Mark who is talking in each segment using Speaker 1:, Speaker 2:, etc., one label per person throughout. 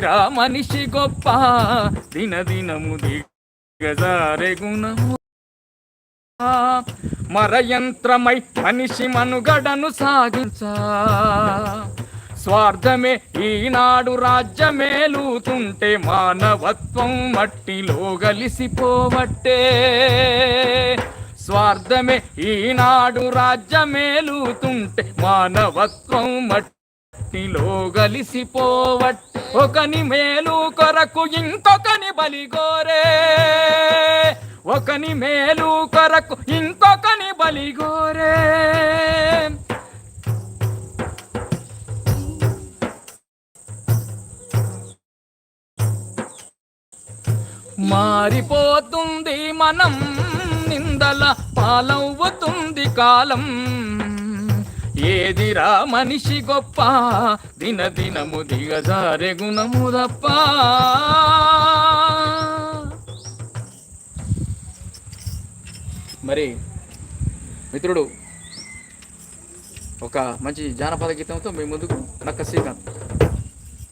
Speaker 1: రా మనిషి గొప్ప దినదినము దిగజారే గుణము. మరయంత్రమై మనిషి మనుగడను సాగించా. స్వార్థమే ఈనాడు రాజ్యమేలుతుంటే మానవత్వం మట్టిలో గలిసిపోవట్టే. స్వార్థమే ఈనాడు రాజ్యమేలుతుంటే మానవత్వం మట్టి మట్టిలో గలిసిపోవట్. ఒకని మేలు కొరకు ఇంకొకని బలిగోరే. ఒకని మేలు కొరకు ఇంకొకని బలిగోరే. మారిపోతుంది మనం నిందల పాలవుతుంది కాలం. ఏదిరా మనిషి గొప్ప? దినదినము దిగజారె గుణము తప్ప. మరి మిత్రుడు ఒక మంచి జానపద గీతంతో మీ ముందుకు నక్క శ్రీకాంత్.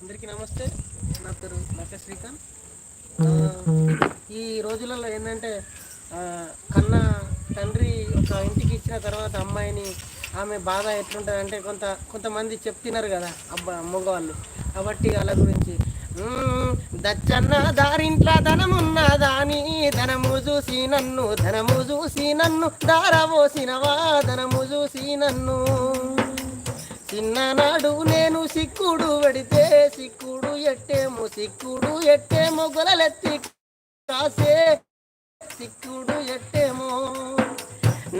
Speaker 2: అందరికీ నమస్తే. నా పేరు నక్క శ్రీకాంత్. ఈ రోజులలో ఏంటంటే కన్న తండ్రి ఒక ఇంటికి ఇచ్చిన తర్వాత అమ్మాయిని ఆమె బాధ ఎట్లుంటుంది అంటే కొంత కొంతమంది చెప్తున్నారు కదా అబ్బా మగవాళ్ళు. కాబట్టి వాళ్ళ గురించి దచ్చన్న దారింట్ల ధనమున్నదాని ధనము చూసి నన్ను ధనము చూసి నన్ను దారవోసినవా ధనము చూసి నన్ను. చిన్ననాడు నేను సిక్కుడు పెడితే సిక్కుడు ఎట్టేమో సిక్కుడు ఎట్టేమో గొలలెత్తి కాసే సిక్కుడు ఎట్టేమో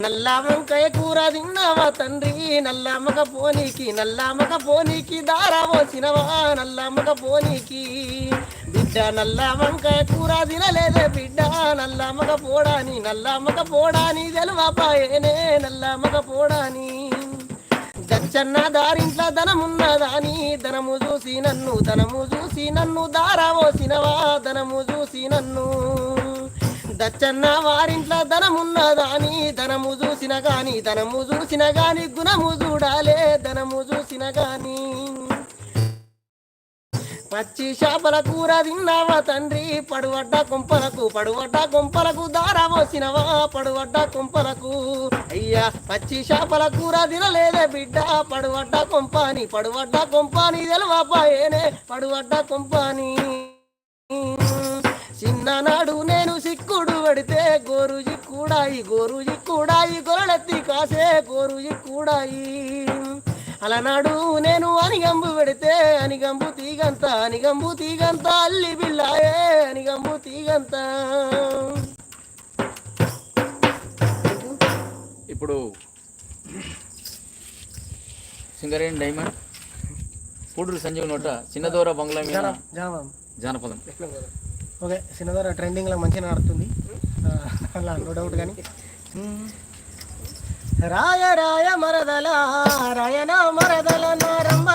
Speaker 2: నల్ల వంకాయ కూర తిన్నావా తండ్రి? నల్ల పోనీకి నల్లామక పోనీకి దారా పోసినవా? నల్లామక పోనీకి బిడ్డ నల్ల వంకాయ కూర తినలేదే బిడ్డ. నల్ల పోడాని నల్ల పోడాని తెలవాపాయేనే నల్ల పోడాని గచ్చన్న దారింట్ల ధనమున్నదాని ధనము చూసి నన్ను ధనము చూసి నన్ను దారవోసినవా ధనము చూసి నన్ను. దచ్చన్న వారింట్ల ధనమున్నదాని ధనము చూసిన గాని ధనము చూసిన గాని గుణము చూడాలే ధనము చూసిన గాని. పచ్చి చేపల కూర తిన్నావా తండ్రి? పడువడ్డ కుంపలకు పడువడ్డ కుంపలకు దారా పోసినవా? పడువడ్డ కుంపలకు. అయ్యా పచ్చి చేపల కూర తినలేదే బిడ్డ. పడువడ్డ కొంపాని పడువడ్డ కొంపాని తెలవాపాయేనే పడువడ్డ కొంపాని. చిన్ననాడు నేను సిక్కుడు పెడితే గోరుజి కూడాయి గోరుజి కూడాయి గొరలెత్తి కాసే గోరుజి కూడాయి. అలనాడు నేను అనిగంబు పెడితే అనిగంబు తీగంత అనిగంబు తీగంత అల్లి బిల్లాయే అనిగంబు తీగంత.
Speaker 1: ఇప్పుడు సింగరేణి డైమండ్ పూడూరు సంజీవ్ నోట చిన్నదోర బంగ్లా మీద జానపదం.
Speaker 2: ఓకే సినిమా ట్రెండింగ్లో మంచిగా నడుతుంది ఆ, అలా నో డౌట్ కానీ రాయ రాయ మరదల రాయనా మరదల నారంబ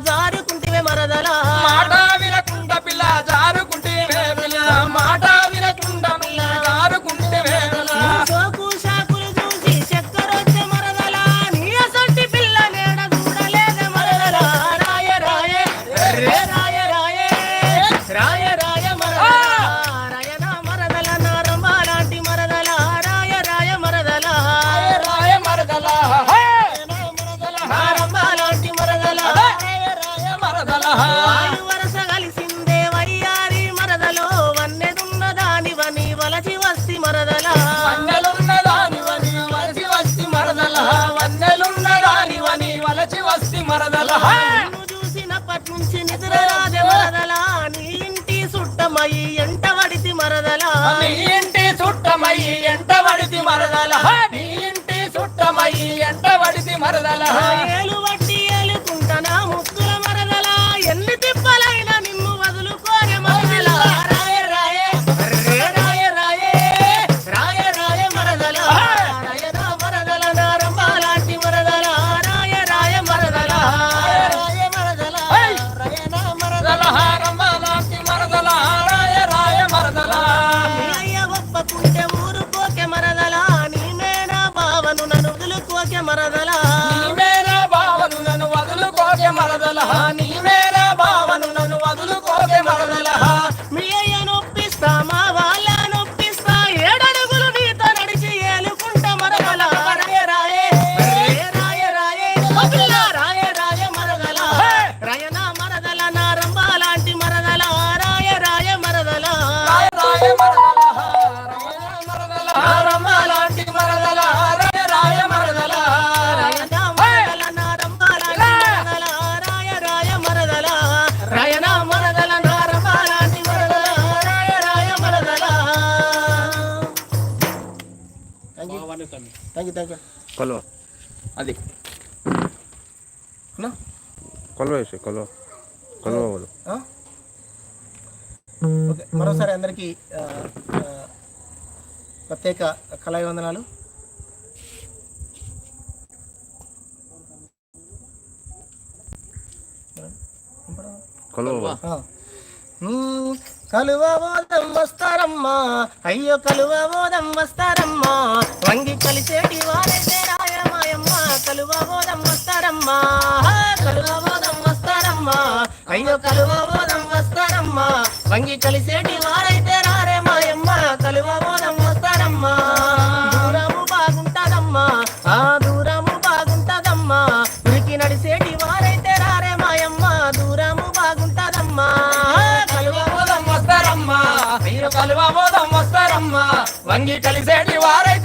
Speaker 2: Adoro. నీ ఇంటి
Speaker 1: చుట్టమయ్యి ఎంట వడితి మరదల. నీవేనా బావను నన్ను వదులుకోకే మరదల నీవేనా బావను నన్ను వదులుకోకే మరదల
Speaker 3: మీ అయ్య నొప్పిస్తా మా వాళ్ళ నొప్పిస్తా. ఏడడుగులు నీతో నడిచి ఏలుకుంటా మరదలా రాయ రాయే రాయ. రాయ థ్యాంక్ యూ
Speaker 4: కొలవ
Speaker 1: అది.
Speaker 4: కొలవ వేసి కొలవ కొలవ
Speaker 3: ఓకే మరోసారి అందరికీ ప్రత్యేక కళావందనాలు
Speaker 4: కొలవ
Speaker 3: కలువ బోధం వస్తారమ్మా. అయ్యో కలువ బోధం వస్తారమ్మా. వంగి కలిసేటి వారైతే రాయమాయమ్మ కలువ ఓదం వస్తారమ్మా. కలువ బోధం వస్తారమ్మా. అయ్యో కలువ బోధం వస్తారమ్మా. వంగి కలిసేటి వారైతే కలువ
Speaker 1: కలువబోధం వస్తారమ్మా. వంగి కలిసేటి వారైతే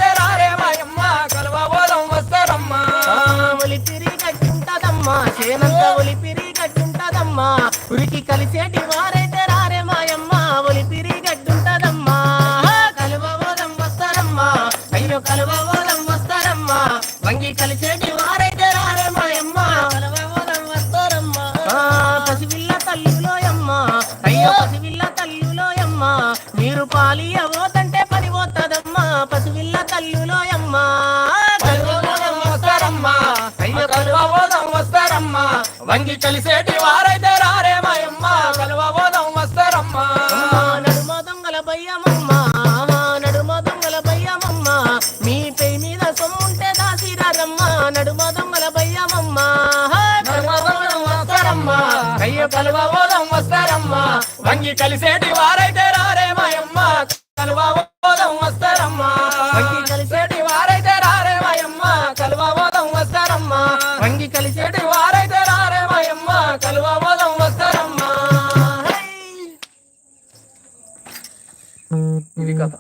Speaker 3: మీరు పాలియబోతంటే పని పోతుందమ్మా. పసిపిల్ల తల్లులోయమ్మ
Speaker 1: వంగి కలిసేటి వారైతే రారే మాయమ్మ. కలువబోధం వస్తారమ్మా.
Speaker 3: నడుమ దొంగల భయ్యమమ్మ. నడుమ దొంగల భయ్యమమ్మ. మీ పై మీద సొమ్ముంటే దాసిరారమ్మ నడుమ దొంగల భయ్యమమ్మ.
Speaker 1: కలువబోధం వస్తారమ్మా. వస్తారమ్మా. వంగి కలిసేటి వారైతే రా కలువా ఓదం కలిసేటి వారైతే రారే మాయమ్మ కలువా ఓదం వస్తారమ్మా. వంగి కలిసేటి వారైతే రారే మాయమ్మ కలువా ఓదం వస్తారమ్మా ఇది కథ.